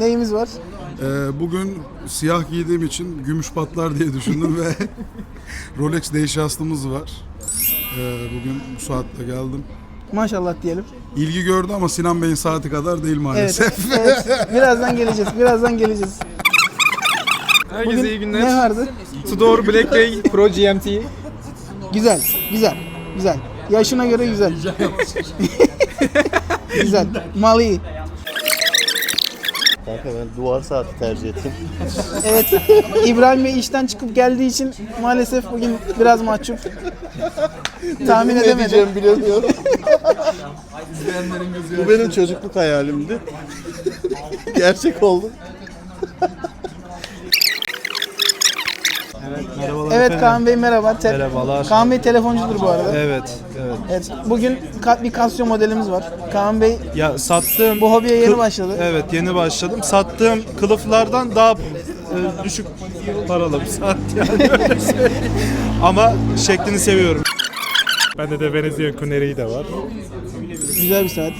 neyimiz var? Ee, bugün siyah giydiğim için gümüş patlar diye düşündüm ve Rolex değiş aslımız var. Ee, bugün bu saatte geldim. Maşallah diyelim. İlgi gördü ama Sinan Bey'in saati kadar değil Evet, maalesef. evet. Birazdan geleceğiz. Birazdan geleceğiz. Herkese Bugün iyi günler. ne vardı? Tudor Black Bay Pro GMT. Güzel, güzel, güzel. Yaşına göre güzel. güzel. Mal iyi. Kanka ben duvar saati tercih ettim. Evet. İbrahim Bey işten çıkıp geldiği için maalesef bugün biraz mahcup. Tahmin ne edemedim. diyeceğimi bilemiyorum. Bu benim çocukluk hayalimdi. Gerçek oldu. Evet Kaan Bey merhaba. Te- Merhabalar. Kaan Bey telefoncudur bu arada. Evet, evet. Evet. Bugün ka- bir Casio modelimiz var. Kaan Bey Ya sattığım bu hobiye yeni kı- başladı. Evet, yeni başladım. Sattığım kılıflardan daha e, düşük paralı bir saat yani öyle söyleyeyim. Ama şeklini seviyorum. Bende de Venezia Kuneri'yi de var. Güzel bir saat.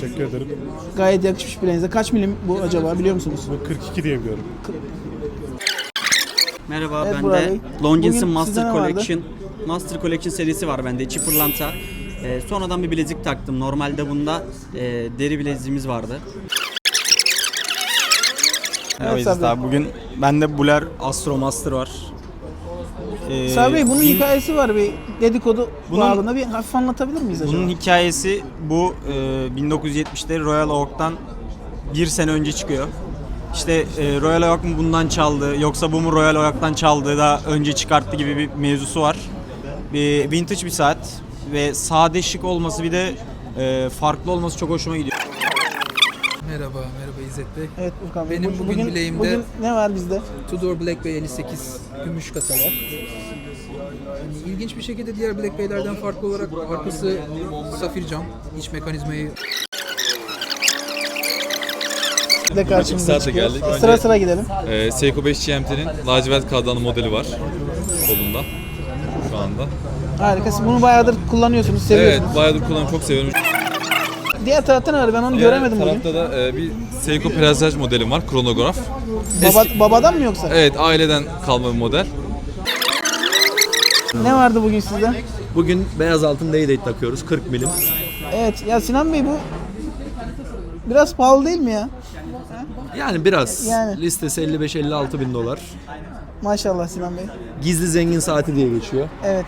Teşekkür ederim. Gayet yakışmış bileğinize. Kaç milim bu acaba biliyor musunuz? Bu 42 diye biliyorum. Merhaba Evet, ben Burak de Bey. Longins'in Bugün Master ne vardı? Collection Master Collection serisi var bende. Çi pırlanta. Ee, sonradan bir bilezik taktım. Normalde bunda e, deri bileziğimiz vardı. Evet, Evet, abi bugün bende Buler Astro Master var. Ee, Sabri Bey bunun hikayesi var bir dedikodu Bunun- bağlamında bir hafif anlatabilir miyiz acaba? Bunun hikayesi bu e, 1970'te Royal Oak'tan bir sene önce çıkıyor. İşte e, Royal Oak mu bundan çaldı yoksa bu mu Royal Oak'tan çaldı da önce çıkarttı gibi bir mevzusu var. Bir vintage bir saat ve sade şık olması bir de e, farklı olması çok hoşuma gidiyor. Merhaba, merhaba İzzet Bey. Evet Furkan Bey. Benim Bu- bugün bileğimde- Bugün ne var bizde? Tudor Black Bay 58 gümüş kasa var. Yani ilginç bir şekilde diğer Black Bay'lerden farklı olarak arkası safir cam, iç mekanizmayı De karşımıza çıkıyor. geldik. Sıra Önce- sıra gidelim. Ee, Seiko 5 GMT'nin lacivert kardanlı modeli var kolunda şu anda. Harika. Siz bunu bayağıdır kullanıyorsunuz, Evet, seviyorsunuz. bayağıdır kullanıyorum, çok seviyorum. Diğer tarafta ne var? Ben onu Diğer göremedim bugün. tarafta da e, bir Seiko Presage modelim var, kronograf. Baba, Eski- babadan mı yoksa? Evet, aileden kalma bir model. Ne vardı bugün sizde? Bugün beyaz altın Day-Date takıyoruz 40 milim. Evet. Ya Sinan Bey bu biraz pahalı değil mi ya? Yani biraz Yani. listesi 55-56 bin dolar. Maşallah Sinan Bey. Gizli zengin saati diye geçiyor. Evet.